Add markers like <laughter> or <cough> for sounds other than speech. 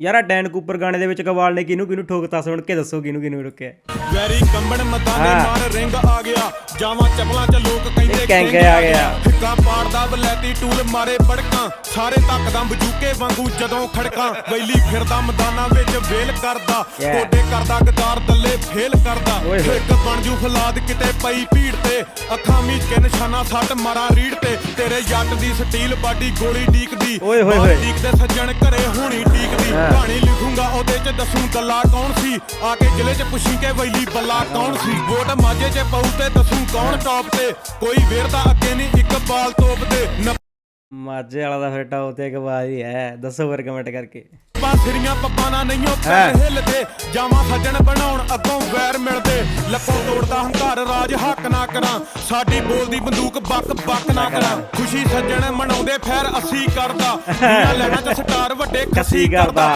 ਯਾਰ ਆ Dan Cooper ਗਾਣੇ ਦੇ ਵਿੱਚ ਕਵਾਲ ਨੇ ਕਿਹਨੂੰ ਕਿਹਨੂੰ ਠੋਕਤਾ ਸੁਣ ਕੇ ਦੱਸੋ ਕਿਹਨੂੰ ਕਿਹਨੂੰ ਰੁਕਿਆ ਵੈਰੀ ਕੰਬਣ ਮਦਾਨੇ ਹਾਂ। ਮਾਰ ਰਿੰਗ ਆ ਗਿਆ ਜਾਵਾਂ ਚਪਲਾਂ ਚ ਲੋਕ ਕਹਿੰਦੇ ਕਿੰਗ ਆ ਗਿਆ। ਫਿੱਕਾ ਪਾੜਦਾ ਵਲੈਤੀ ਟੂਲ ਮਾਰੇ ਬੜਕਾਂ ਸਾਰੇ ਤੱਕਦਾ ਬਜੂਕੇ ਵਾਂਗੂ ਜਦੋਂ ਖੜਕਾਂ ਵੈਲੀ ਫਿਰਦਾ ਮਦਾਨਾਂ ਵਿੱਚ ਵੇਲ ਕਰਦਾ. ਕੋਡੇ ਕਰਦਾ ਗਦਾਰ ਦੱਲੇ ਫੇਲ ਕਰਦਾ। ਇੱਕ ਬਣ ਜੂ ਫਲਾਦ ਕਿਤੇ ਪਈ ਭੀੜ ਤੇ ਅੱਖਾਂ ਮੀਚ ਕੇ ਨਿਸ਼ਾਨਾ ਸੱਟ ਮਾਰਾਂ ਰੀੜ ਤੇ ਤੇਰੇ ਜੱਟ ਦੀ ਸਟੀਲ ਬਾਡੀ ਗੋਲੀ ਡੀਕਦੀ ਓਏ ਹੋਏ ਹੋਏ। ਡੀਕਦੇ ਸੱਜਣ ਘਰੇ ਹੋਣੀ। ਕਹਾਣੀ ਲਿਖੂੰਗਾ ਉਹਦੇ ਚ ਦੱਸੂ ਗੱਲਾਂ ਕੌਣ ਸੀ? ਆ ਕੇ ਜ਼ਿਲ੍ਹੇ ਚ ਪੁੱਛੀ ਕਿ ਵੈਲੀ ਬੱਲਾ ਕੌਣ ਸੀ? ਵੋਟ ਮਾਝੇ ਚ ਪਊ ਤੇ ਦੱਸੂ ਕੌਣ ਟੌਪ ਤੇ? ਕੋਈ ਵੇਰਦਾ ਅੱਗੇ ਨਹੀਂ ਇੱਕ ਬਾਲ ਤੋਪ ਤੇ। ਮਾਝੇ ਵਾਲਾ ਦਾ ਫਿਰ ਟਾਉ ਤੇ ਕਵਾਲ ਹੀ ਹੈ। ਦੱਸੋ ਫਿਰ ਕਮੈਂਟ ਕਰਕੇ। ਨੱਪਾਂ ਸਿਰੀਆਂ ਪੱਪਾਂ ਨਾ ਨਹੀਂਓ ਪੈਰ ਹਿੱਲਦੇ। ਜਾਵਾਂ ਸੱਜਣ ਬਣਾਉਣ ਅੱਗੋਂ ਵੈਰ ਮਿਲਦੇ। ਲੱਖੋਂ ਤੋੜਦਾ ਹੰਕਾਰ ਰਾਜ ਹੱਕ ਨਾ ਕਰਾਂ। ਸਾਡੀ ਬੋਲਦੀ ਬੰਦੂਕ ਬੱਕ ਬੱਕ ਨਾ ਕਰਾਂ। ਖੁਸ਼ੀ ਸੱਜਣ ਮਨਾਉਂਦੇ ਫੈਰ ਅਸੀਂ ਕਰਦਾ। <laughs> ਲੈਣਾ ਚ ਸਟਾਰ ਵੱਡੇ ਕੱਸੀ ਖੱਸੀ। ਕਰਦਾ।